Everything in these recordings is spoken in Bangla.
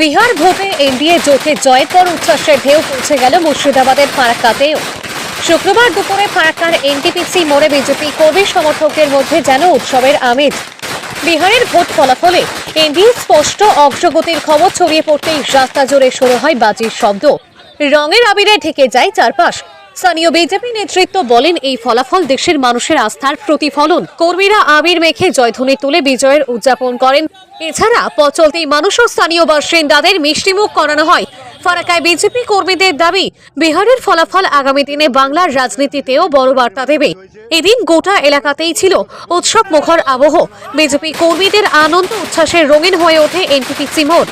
বিহার ভোটে এনডিএ জোটে জয়ের পর উচ্ছ্বাসের ঢেউ পৌঁছে গেল মুর্শিদাবাদের ফারাক্কাতেও। শুক্রবার দুপুরে ফারাক্কার এনটিপিসি মোড়ে বিজেপি কর্মী সমর্থকদের মধ্যে যেন উৎসবের আমেজ। বিহারের ভোট ফলাফলে এনডিএ স্পষ্ট অগ্রগতির খবর ছড়িয়ে পড়তেই রাস্তা জোরে শুরু হয় বাজির শব্দ। রঙের আবিরে ঢেকে যায় চারপাশ। স্থানীয় বিজেপি নেতৃত্ব বলেন, এই ফলাফল দেশের মানুষের আস্থার প্রতিফলন। কর্মীরা আবির মেখে জয়ধ্বনি তুলে বিজয়ের উদযাপন করেন। এছাড়া পথ মানুষ ও স্থানীয় বাসিন্দাদের মিষ্টিমুখ করানো হয়। ফারাকায় বিজেপি কর্মীদের দাবি, বিহারের ফলাফল আগামী দিনে বাংলার রাজনীতিতেও বড় বার্তা দেবে। এদিন গোটা এলাকাতেই ছিল উৎসব মুখর আবহ। বিজেপি কর্মীদের আনন্দ উচ্ছ্বাসের রঙিন হয়ে ওঠে এনটিপিসি মোড়।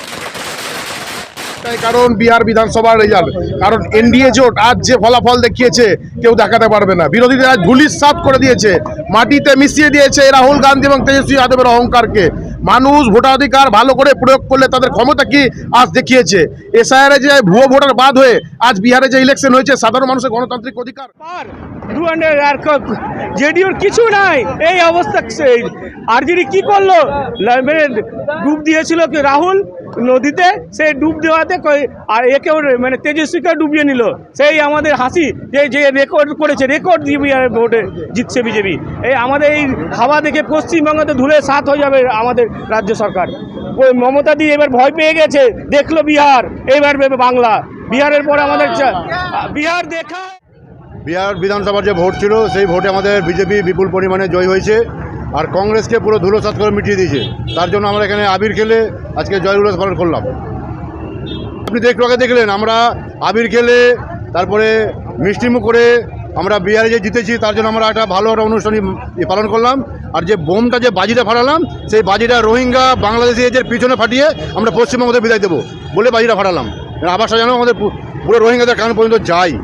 তাই কারণ বিহার বিধানসভার রেজাল্ট। কারণ এনডিএ জোট আজ যে ফলাফল দেখিয়েছে, কেউ দেখাতে পারবে না। বিরোধীরা আজ ধুলিস সাফ করে দিয়েছে। মাটিতে মিশিয়ে দিয়েছে রাহুল গান্ধী এবং তেজস্বী যাদবের অহংকারকে। মানুষ ভোটাধিকার ভালো করে প্রয়োগ করলে তাদের ক্ষমতা কি আজ দেখিয়েছে। এসআইআর যে ভুয়ো ভোটার বাদ হয়ে আজ বিহারে যে ইলেকশন হয়েছে, সাধারণ মানুষের গণতান্ত্রিক অধিকার। আর জেডিওর কিছু নাই। এই অবস্থা আরজিডি কি করল? মানে ডুব দিয়েছিল কি রাহুল? নদীতে সেই ডুব দেওয়াতে আর একেও রে- মানে তেজস্বীকে ডুবিয়ে নিল। সেই আমাদের হাসি যে যে রেকর্ড করেছে রেকর্ড দিয়ে ভোটে জিতছে বিজেপি। এই আমাদের এই হাওয়া দেখে পশ্চিমবঙ্গতে ধুলে সাত হয়ে যাবে আমাদের রাজ্য সরকার। ওই মমতা দি এবার ভয় পেয়ে গেছে, দেখল বিহার। এবার বাংলা। বিহারের পর আমাদের বিহার দেখা বিহার বিধানসভার যে ভোট ছিল, সেই ভোটে আমাদের বিজেপি বিপুল পরিমাণে জয় হয়েছে। আর কংগ্রেসকে পুরো ধুলোসাত করে মিটিয়ে দিয়েছে। তার জন্য আমরা এখানে আবির খেলে আজকে জয় উল্লাস পালন করলাম। আপনি একটু আগে দেখলেন, আমরা আবির খেলে, তারপরে মিষ্টিমুখ করে আমরা বিহারে যে জিতেছি, তার জন্য আমরা একটা ভালো একটা অনুষ্ঠান পালন করলাম। আর যে বোমটা, যে বাজিটা ফাটালাম, সেই বাজিটা রোহিঙ্গা বাংলাদেশি এদের পিছনে ফাটিয়ে আমরা পশ্চিমবঙ্গতে বিদায় দেবো বলে বাজিটা ফাটালাম। আবার যেন আমাদের পুরো রোহিঙ্গাদের কান পর্যন্ত যায়।